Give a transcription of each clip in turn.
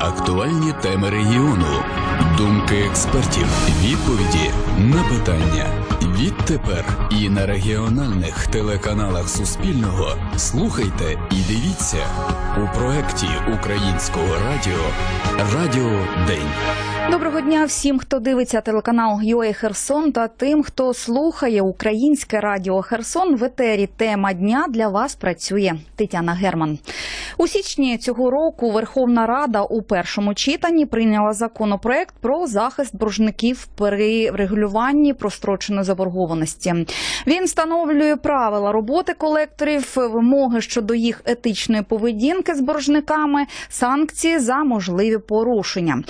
Актуальні теми регіону, думки експертів, відповіді на питання. Відтепер і на регіональних телеканалах Суспільного слухайте і дивіться у проєкті Українського радіо Радіо День. Доброго дня всім, хто дивиться телеканал ЮА Херсон та тим, хто слухає українське радіо Херсон. В етері тема дня для вас працює Тетяна Герман. У січні цього року Верховна Рада у першому читанні прийняла законопроект про захист боржників при регулюванні простроченої заборгованості. Він встановлює правила роботи колекторів, вимоги щодо їх етичної поведінки з боржниками, санкції за можливі порушення.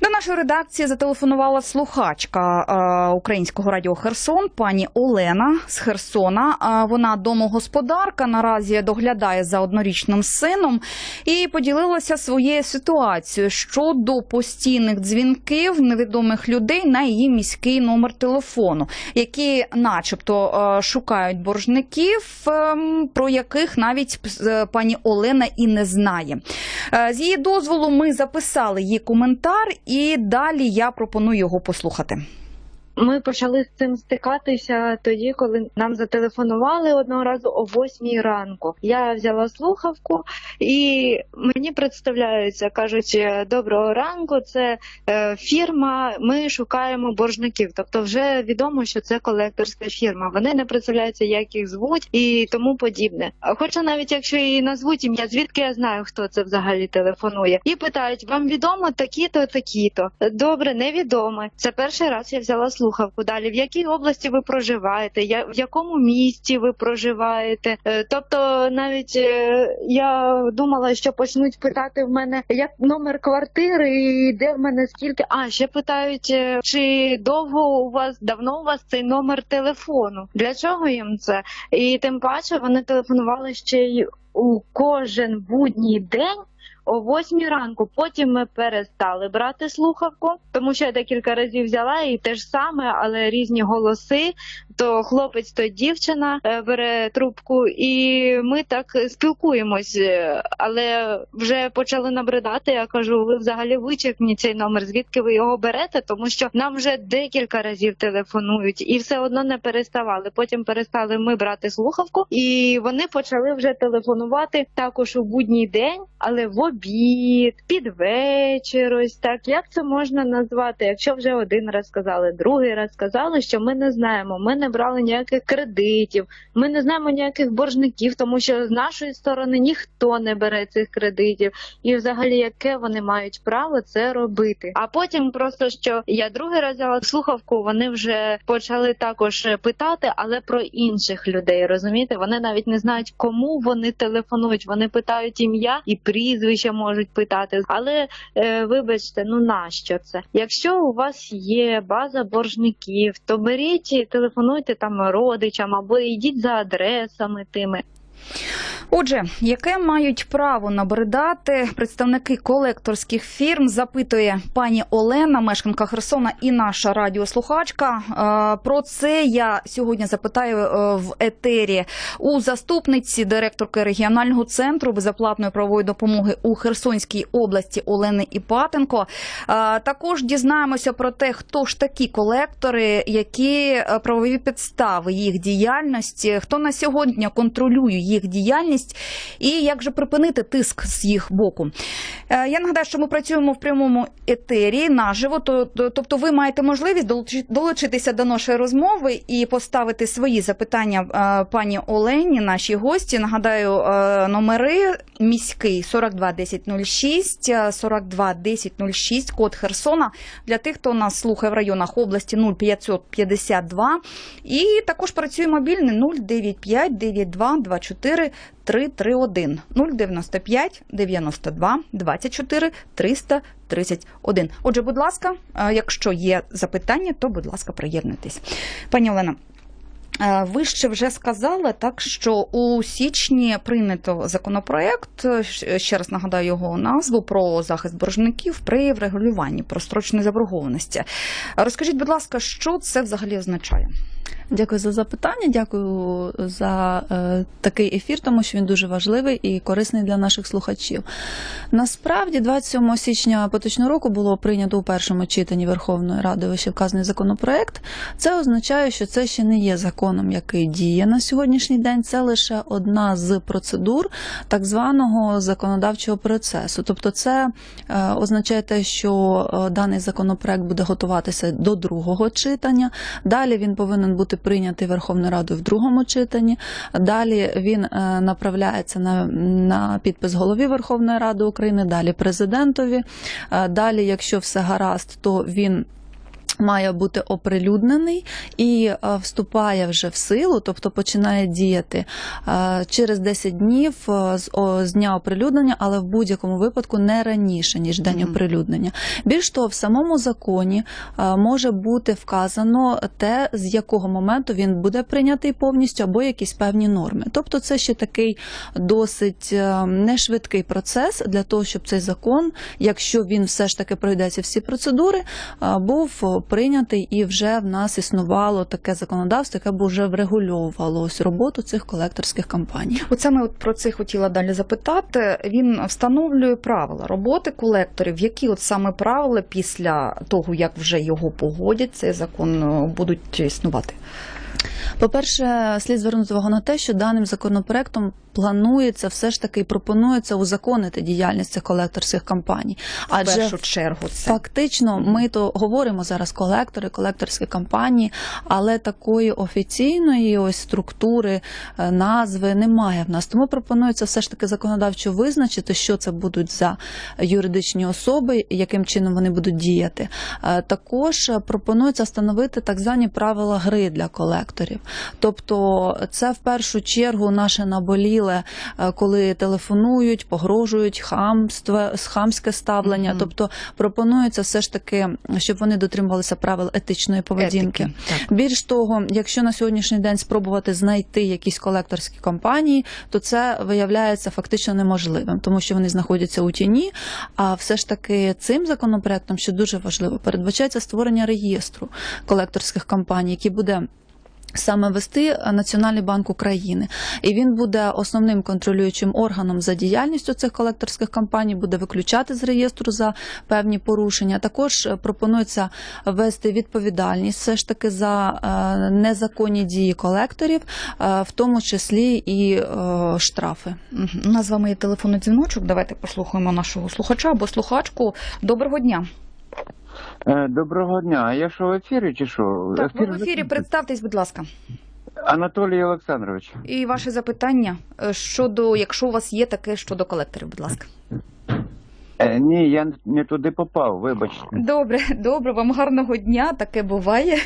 До нашої редакції зателефонувала слухачка е, українського радіо Херсон, пані Олена з Херсона. Е, вона домогосподарка наразі доглядає за однорічним сином і поділилася своєю ситуацією щодо постійних дзвінків невідомих людей на її міський номер телефону, які, начебто, е, шукають боржників, ем, про яких навіть е, пані Олена і не знає. З її дозволу ми записали її коментар, і далі я пропоную його послухати. Ми почали з цим стикатися тоді, коли нам зателефонували одного разу о 8 ранку. Я взяла слухавку і мені представляються, кажуть, «Е, доброго ранку, це е, фірма. Ми шукаємо боржників. Тобто, вже відомо, що це колекторська фірма. Вони не представляються, як їх звуть і тому подібне. Хоча навіть якщо і назвуть ім'я, звідки я знаю, хто це взагалі телефонує, і питають: вам відомо такі-то, такі-то. Добре, невідомо. Це перший раз я взяла слухавку. Далі в якій області ви проживаєте? Я в якому місті ви проживаєте? Е, Тобто, навіть е, я думала, що почнуть питати в мене як номер квартири, і де в мене скільки. А ще питають, е, чи довго у вас давно у вас цей номер телефону? Для чого їм це? І тим паче вони телефонували ще й у кожен будній день. О восьмій ранку потім ми перестали брати слухавку, тому що я декілька разів взяла і те ж саме, але різні голоси. То хлопець, то дівчина е, бере трубку, і ми так спілкуємось. Е, Але вже почали набридати. Я кажу, ви взагалі вичерпні цей номер. Звідки ви його берете? Тому що нам вже декілька разів телефонують, і все одно не переставали. Потім перестали ми брати слухавку, і вони почали вже телефонувати також у будній день, але в обід, під вечір. Ось так як це можна назвати? Якщо вже один раз сказали, другий раз сказали, що ми не знаємо. Ми не брали ніяких кредитів, ми не знаємо ніяких боржників, тому що з нашої сторони ніхто не бере цих кредитів, і взагалі яке вони мають право це робити. А потім просто що я другий раз взяла слухавку, вони вже почали також питати, але про інших людей. Розумієте, вони навіть не знають, кому вони телефонують. Вони питають ім'я і прізвище можуть питати. Але е, вибачте, ну нащо це? Якщо у вас є база боржників, то беріть телефонуйте там родичам або йдіть за адресами тими. Отже, яке мають право набридати представники колекторських фірм, запитує пані Олена, мешканка Херсона і наша радіослухачка. Е, Про це я сьогодні запитаю е, в етері у заступниці директорки регіонального центру безоплатної правової допомоги у Херсонській області Олени Іпатенко. Е, Також дізнаємося про те, хто ж такі колектори, які правові підстави їх діяльності, хто на сьогодні контролює їх діяльність і як же припинити тиск з їх боку. Е, Я нагадаю, що ми працюємо в прямому етері наживо. То, то- тобто, ви маєте можливість долучи- долучитися до нашої розмови і поставити свої запитання е, пані Олені, нашій гості. Нагадаю, е, номери міський 42 1006, е, 42 1006, код Херсона для тих, хто нас слухає в районах області 0552. І також працює мобільний 095 92 24 331 095 92 24 331. Отже, будь ласка, е, якщо є запитання, то будь ласка, приєднуйтесь. Пані Олена. е, Ви ще вже сказали так, що у січні прийнято законопроект. е, Ще раз нагадаю його назву про захист боржників при врегулюванні простроченої заборгованості. Розкажіть, будь ласка, що це взагалі означає? Дякую за запитання. Дякую за е, такий ефір, тому що він дуже важливий і корисний для наших слухачів. Насправді, 27 січня поточного року було прийнято у першому читанні Верховної Ради вищевказаний законопроект. Це означає, що це ще не є законом, який діє на сьогоднішній день. Це лише одна з процедур так званого законодавчого процесу. Тобто, це е, означає те, що е, даний законопроект буде готуватися до другого читання. Далі він повинен бути прийнятий Верховною Радою в другому читанні. Далі він е, направляється на, на підпис голові Верховної Ради України, далі президентові. Е, Далі, якщо все гаразд, то він. Має бути оприлюднений і е, вступає вже в силу, тобто починає діяти е, через 10 днів е, з, о, з дня оприлюднення, але в будь-якому випадку не раніше ніж день Мгм. оприлюднення. Більш того, в самому законі може бути вказано те, з якого моменту він буде прийнятий повністю, або якісь певні норми. Тобто, це ще такий досить нешвидкий процес для того, щоб цей закон, якщо він все ж таки пройде ці всі процедури, був прийнятий і вже в нас існувало таке законодавство, яке б вже врегульовувало ось роботу цих колекторських компаній. От саме от про це хотіла далі запитати. Він встановлює правила роботи колекторів. Які от саме правила після того, як вже його погодять, цей закон е, будуть існувати? По-перше, слід звернути увагу на те, що даним законопроектом планується все ж таки і пропонується узаконити діяльність цих колекторських компаній. В першу чергу це Фактично, ми то говоримо зараз колектори, колекторські компанії, але такої офіційної ось структури, е, назви немає в нас. Тому пропонується все ж таки законодавчо визначити, що це будуть за юридичні особи, яким чином вони будуть діяти. Е, Також пропонується встановити так звані правила гри для колекторів. Тобто, це в першу чергу наше наболіле, е, коли телефонують, погрожують хамство, хамське ставлення. Мгм. Тобто пропонується все ж таки, щоб вони дотримувалися правил етичної поведінки. етики. Так. Більш того, якщо на сьогоднішній день спробувати знайти якісь колекторські компанії, то це виявляється фактично неможливим, тому що вони знаходяться у тіні. А все ж таки цим законопроектом, що дуже важливо, передбачається створення реєстру колекторських компаній, який буде. Саме вести Національний банк України, і він буде основним контролюючим органом за діяльністю цих колекторських компаній, буде виключати з реєстру за певні порушення. Також е, пропонується ввести відповідальність все ж таки за е, незаконні дії колекторів, е, в тому числі і е, штрафи. У нас з вами є телефонний дзвіночок. Давайте послухаємо нашого слухача або слухачку. Доброго дня. Е, Доброго дня. А я що в ефірі чи що? Так, ви в ефірі представтесь, будь ласка. Анатолій Олександрович. І ваше запитання е, щодо, якщо у вас є таке щодо колекторів, будь ласка. Е, ні, я не туди попав, вибачте. Добре, добре, вам гарного дня, таке буває.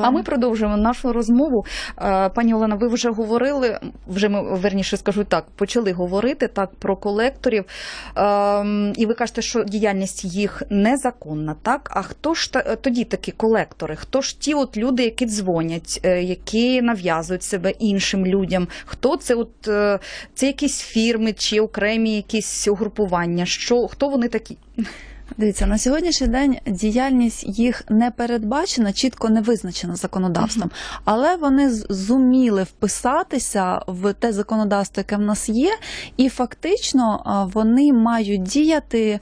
А ми продовжуємо нашу розмову. Е, Пані Олена, ви вже говорили, вже ми верніше скажу так, почали говорити так про колекторів. Ем, І ви кажете, що діяльність їх незаконна, так? А хто ж та- тоді такі колектори? Хто ж ті от люди, які дзвонять, е, які нав'язують себе іншим людям? Хто це? От е, це якісь фірми чи окремі якісь угрупування? Що хто вони такі? Дивіться, на сьогоднішній день діяльність їх не передбачена, чітко не визначена законодавством, але вони зуміли вписатися в те законодавство, яке в нас є, і фактично вони мають діяти е,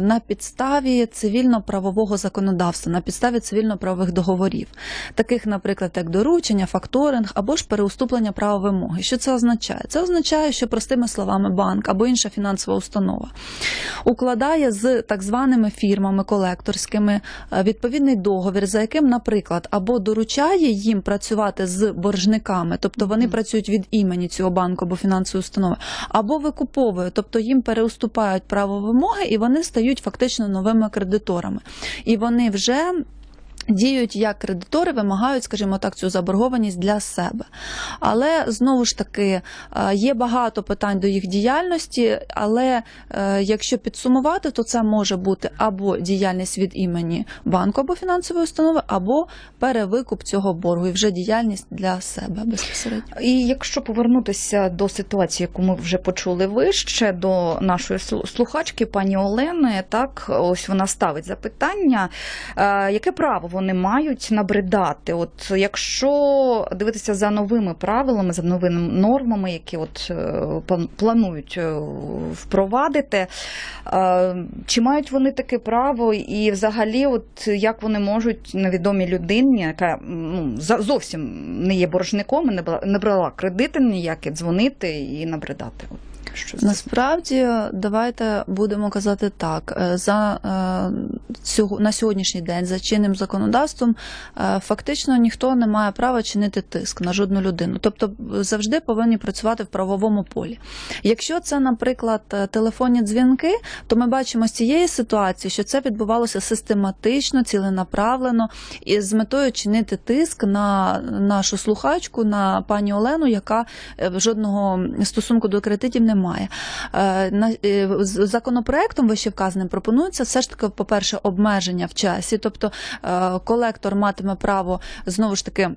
на підставі цивільно-правового законодавства, на підставі цивільно-правових договорів, таких, наприклад, як доручення, факторинг або ж переуступлення права вимоги. Що це означає? Це означає, що простими словами банк або інша фінансова установа укладає з так званими фірмами колекторськими е, відповідний договір, за яким, наприклад, або доручає їм працювати з боржниками, тобто вони працюють від імені цього банку або фінансової установи, або викуповує, тобто їм переуступають право вимоги і вони стають фактично новими кредиторами. І вони вже. Діють як кредитори, вимагають, скажімо так, цю заборгованість для себе. Але знову ж таки е, є багато питань до їх діяльності, але е, якщо підсумувати, то це може бути або діяльність від імені банку або фінансової установи, або перевикуп цього боргу і вже діяльність для себе безпосередньо. І якщо повернутися до ситуації, яку ми вже почули вище, до нашої слухачки, пані Олени, так ось вона ставить запитання, е, яке право вони мають набридати? От якщо дивитися за новими правилами, за новими нормами, які от е, планують е, впровадити, е, чи мають вони таке право, і взагалі, от як вони можуть невідомій людині, яка ну, зовсім не є боржником, не брала кредити ніякі, дзвонити і набридати? Що? Насправді, давайте будемо казати так: е, за е, на сьогоднішній день за чинним законодавством е, фактично ніхто не має права чинити тиск на жодну людину. Тобто завжди повинні працювати в правовому полі. Якщо це, наприклад, телефонні дзвінки, то ми бачимо з цієї ситуації, що це відбувалося систематично, ціленаправлено і з метою чинити тиск на нашу слухачку, на пані Олену, яка жодного стосунку до кредитів не має. Е, на- законопроектом вище вищевказаним пропонується все ж таки, по-перше, обмеження в часі, тобто е, колектор матиме право знову ж таки.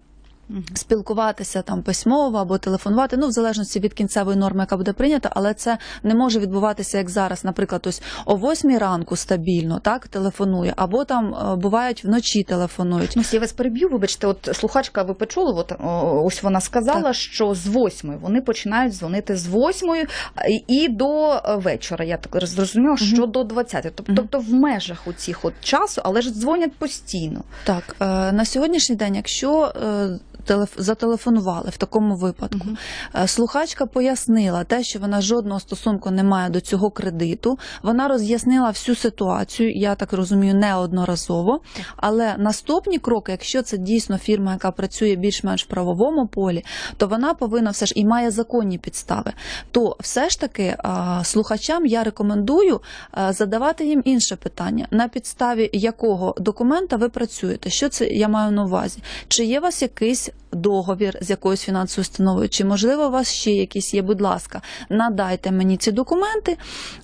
Спілкуватися там письмово або телефонувати, ну в залежності від кінцевої норми, яка буде прийнята, але це не може відбуватися як зараз. Наприклад, ось о 8 ранку стабільно так телефонує, або там е, бувають вночі телефонують. Ну, я вас переб'ю, вибачте, от слухачка, ви почули, от, ось вона сказала, Так. що з восьмої вони починають дзвонити з восьмої і- і до е, вечора. Я так зрозуміла, що до 20. Тобто, Мгм. тобто в межах у цих от часу, але ж дзвонять постійно. Так, е, на сьогоднішній день, якщо зателефонували в такому випадку. Е, Слухачка пояснила те, що вона жодного стосунку не має до цього кредиту. Вона роз'яснила всю ситуацію, я так розумію, неодноразово. Але наступні кроки, якщо це дійсно фірма, яка працює більш-менш в правовому полі, то вона повинна все ж і має законні підстави. То все ж таки слухачам я рекомендую задавати їм інше питання, на підставі якого документа ви працюєте. Що це я маю на увазі? Чи є у вас якийсь договір з якоюсь фінансовою установою, чи можливо у вас ще якісь є, будь ласка, надайте мені ці документи.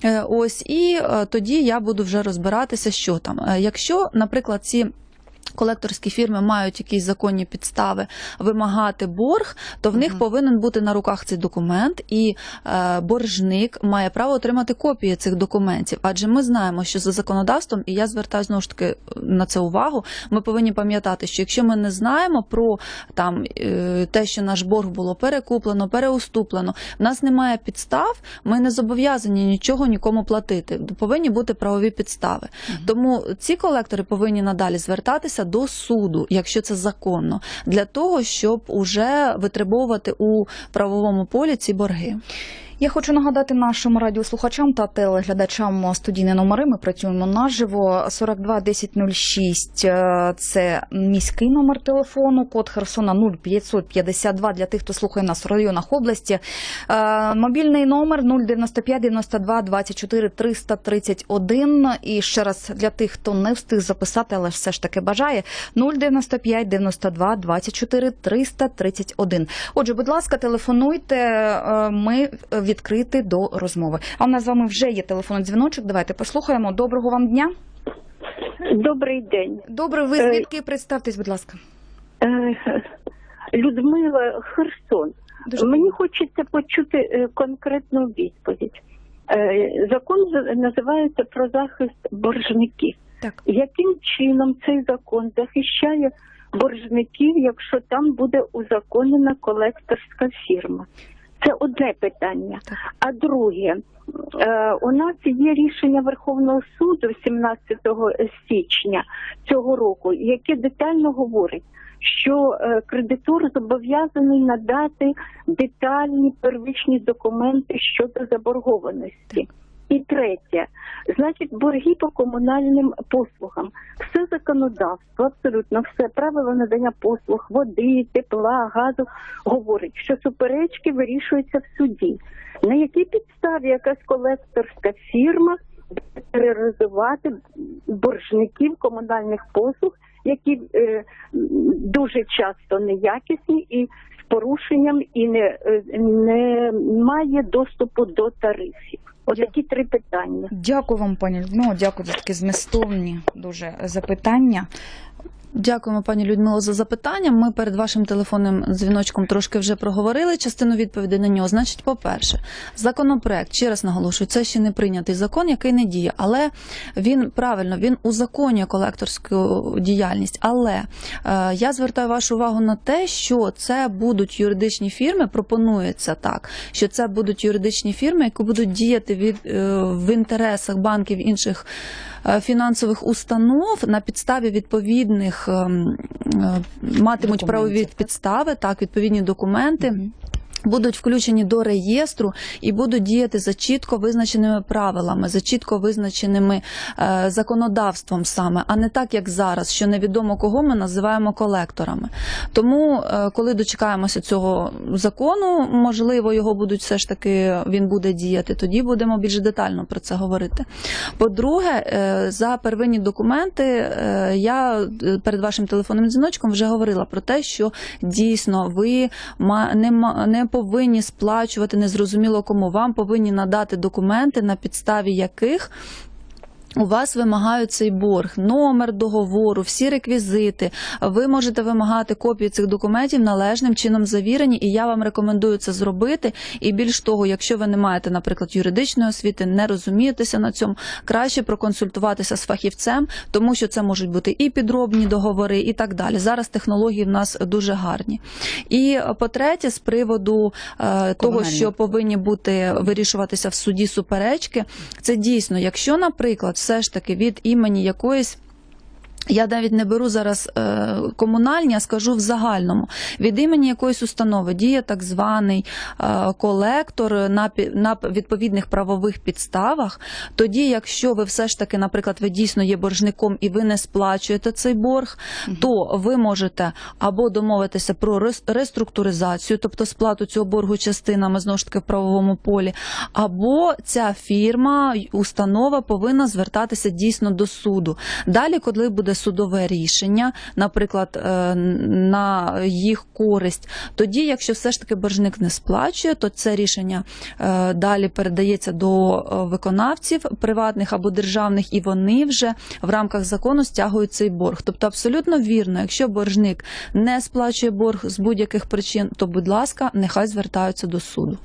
Е, Ось і е, тоді я буду вже розбиратися, що там. Е, Якщо, наприклад, ці. Колекторські фірми мають якісь законні підстави вимагати борг, то в них Мгм. повинен бути на руках цей документ, і е, боржник має право отримати копії цих документів. Адже ми знаємо, що за законодавством, і я звертаю знову ж таки на це увагу. Ми повинні пам'ятати, що якщо ми не знаємо про там е, те, що наш борг було перекуплено, переуступлено, в нас немає підстав, ми не зобов'язані нічого нікому платити. Повинні бути правові підстави. Тому ці колектори повинні надалі звертатися до суду, якщо це законно, для того, щоб уже витребовувати у правовому полі ці борги. Я хочу нагадати нашим радіослухачам та телеглядачам студійні номери. Ми працюємо наживо. 42 1006 – це міський номер телефону, код Херсона 0552 для тих, хто слухає нас в районах області. Е, Мобільний номер 095 92 24 331. І ще раз для тих, хто не встиг записати, але все ж таки бажає 095 92 24 331. Отже, будь ласка, телефонуйте. е, Ми відкриті до розмови. А у нас з вами вже є телефонний дзвіночок. Давайте послухаємо. Доброго вам дня. Добрий день. Добре, ви Е, звідки представтесь, будь ласка. Е, Людмила Херсон. Дуже Мені хочеться почути е, конкретну відповідь. Закон називається про захист боржників. так. Яким чином цей закон захищає боржників, якщо там буде узаконена колекторська фірма? Це одне питання. А друге, е, у нас є рішення Верховного суду 17 січня цього року, яке детально говорить, що е, кредитор зобов'язаний надати детальні первичні документи щодо заборгованості. І третє, значить, борги по комунальним послугам. Все законодавство, абсолютно все правила надання послуг, води, тепла, газу говорить, що суперечки вирішуються в суді. На якій підставі якась колекторська фірма тероризувати боржників комунальних послуг, які е, дуже часто неякісні і з порушенням і не, е, не має доступу до тарифів. Отакі три питання. Дякую вам, пані Людмила. Дякую за такі змістовні дуже запитання. Дякуємо, пані Людмило, за запитання. Ми перед вашим телефонним дзвіночком трошки вже проговорили частину відповіді на нього. Значить, по-перше, законопроект, ще раз наголошую, це ще не прийнятий закон, який не діє, але він правильно він узаконює колекторську діяльність. Але е, я звертаю вашу увагу на те, що це будуть юридичні фірми. Пропонується так, що це будуть юридичні фірми, які будуть діяти від е, в інтересах банків інших фінансових установ на підставі відповідних ем, е, матимуть правові підстави, так відповідні документи. Будуть включені до реєстру і будуть діяти за чітко визначеними правилами, за чітко визначеними е, законодавством саме, а не так, як зараз, що невідомо кого ми називаємо колекторами. Тому, е, коли дочекаємося цього закону, можливо, його будуть все ж таки він буде діяти. Тоді будемо більш детально про це говорити. По-друге, е, за первинні документи е, я е, перед вашим телефонним дзвіночком вже говорила про те, що дійсно ви не, не повинні сплачувати незрозуміло кому. Вам повинні надати документи, на підставі яких у вас вимагають цей борг, номер договору, всі реквізити. Ви можете вимагати копії цих документів належним чином завірені, і я вам рекомендую це зробити. І більш того, якщо ви не маєте, наприклад, юридичної освіти, не розумієтеся на цьому, краще проконсультуватися з фахівцем, тому що це можуть бути і підробні договори, і так далі. Зараз технології в нас дуже гарні. І е, по-третє, з приводу е, того, що повинні бути вирішуватися в суді суперечки, це дійсно, якщо, наприклад, все ж таки від імені якоїсь. Я навіть не беру зараз е, комунальні, а скажу в загальному. Від імені якоїсь установи діє так званий е, колектор на, на відповідних правових підставах. Тоді, якщо ви все ж таки, наприклад, ви дійсно є боржником і ви не сплачуєте цей борг, то ви можете або домовитися про реструктуризацію, тобто сплату цього боргу частинами знову ж таки в правовому полі, або ця фірма, установа повинна звертатися дійсно до суду. Далі, коли буде судове рішення, наприклад, е, на їх користь, тоді, якщо все ж таки боржник не сплачує, то це рішення е, далі передається до е, виконавців приватних або державних, і вони вже в рамках закону стягують цей борг. Тобто, абсолютно вірно, якщо боржник не сплачує борг з будь-яких причин, то, будь ласка, нехай звертаються до суду.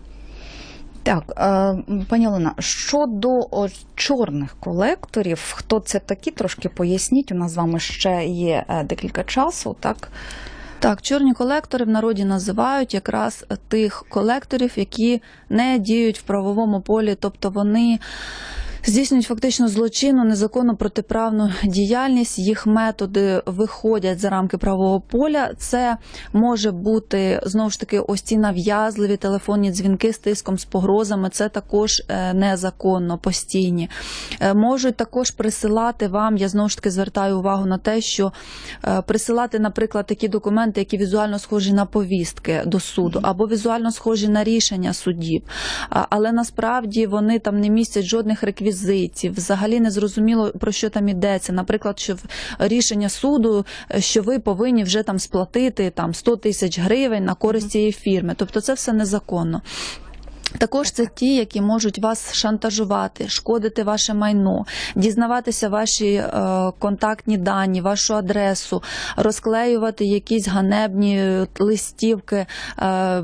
Так, е, пані Олена, щодо чорних колекторів, хто це такі, трошки поясніть. У нас з вами ще є е, декілька часу, так? Так, чорні колектори в народі називають якраз тих колекторів, які не діють в правовому полі, тобто вони здійснюють фактично злочинну, незаконну протиправну діяльність. Їх методи виходять за рамки правового поля. Це може бути знову ж таки ось ці нав'язливі телефонні дзвінки з тиском, з погрозами. Це також е, незаконно, постійні. Е, Можуть також присилати вам. Я знову ж таки звертаю увагу на те, що е, присилати, наприклад, такі документи, які візуально схожі на повістки до суду, або візуально схожі на рішення судів. Але насправді вони там не містять жодних реквізитів, взагалі не зрозуміло про що там йдеться. Наприклад, що рішення суду, е, що ви повинні вже там сплатити там 100 тисяч гривень на користь цієї фірми. Тобто це все незаконно. Також це ті, які можуть вас шантажувати, шкодити ваше майно, дізнаватися ваші е, контактні дані, вашу адресу, розклеювати якісь ганебні листівки. Е,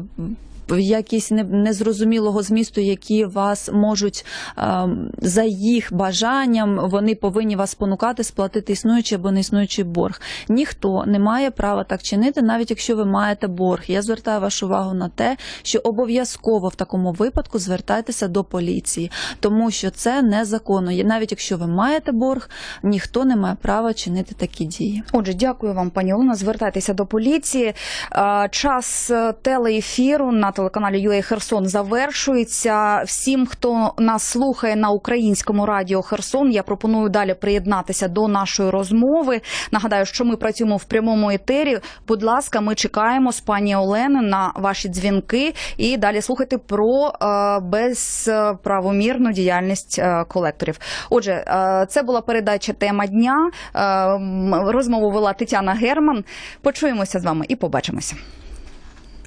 якісь незрозумілого змісту, які вас можуть ем, за їх бажанням, вони повинні вас спонукати сплатити існуючий або не існуючий борг. Ніхто не має права так чинити, навіть якщо ви маєте борг. Я звертаю вашу увагу на те, що обов'язково в такому випадку звертайтеся до поліції, тому що це незаконно. Навіть якщо ви маєте борг, ніхто не має права чинити такі дії. Отже, дякую вам, пані Олена. Звертайтеся до поліції. Е, Час е, телеефіру на телеканалі UA Херсон завершується. Всім, хто нас слухає на українському радіо Херсон, я пропоную далі приєднатися до нашої розмови. Нагадаю, що ми працюємо в прямому етері. Будь ласка, ми чекаємо з пані Олени на ваші дзвінки і далі слухайте про е, безправомірну діяльність е, колекторів. Отже, е, це була передача тема дня. Розмову вела Тетяна Герман. Почуємося з вами і побачимося.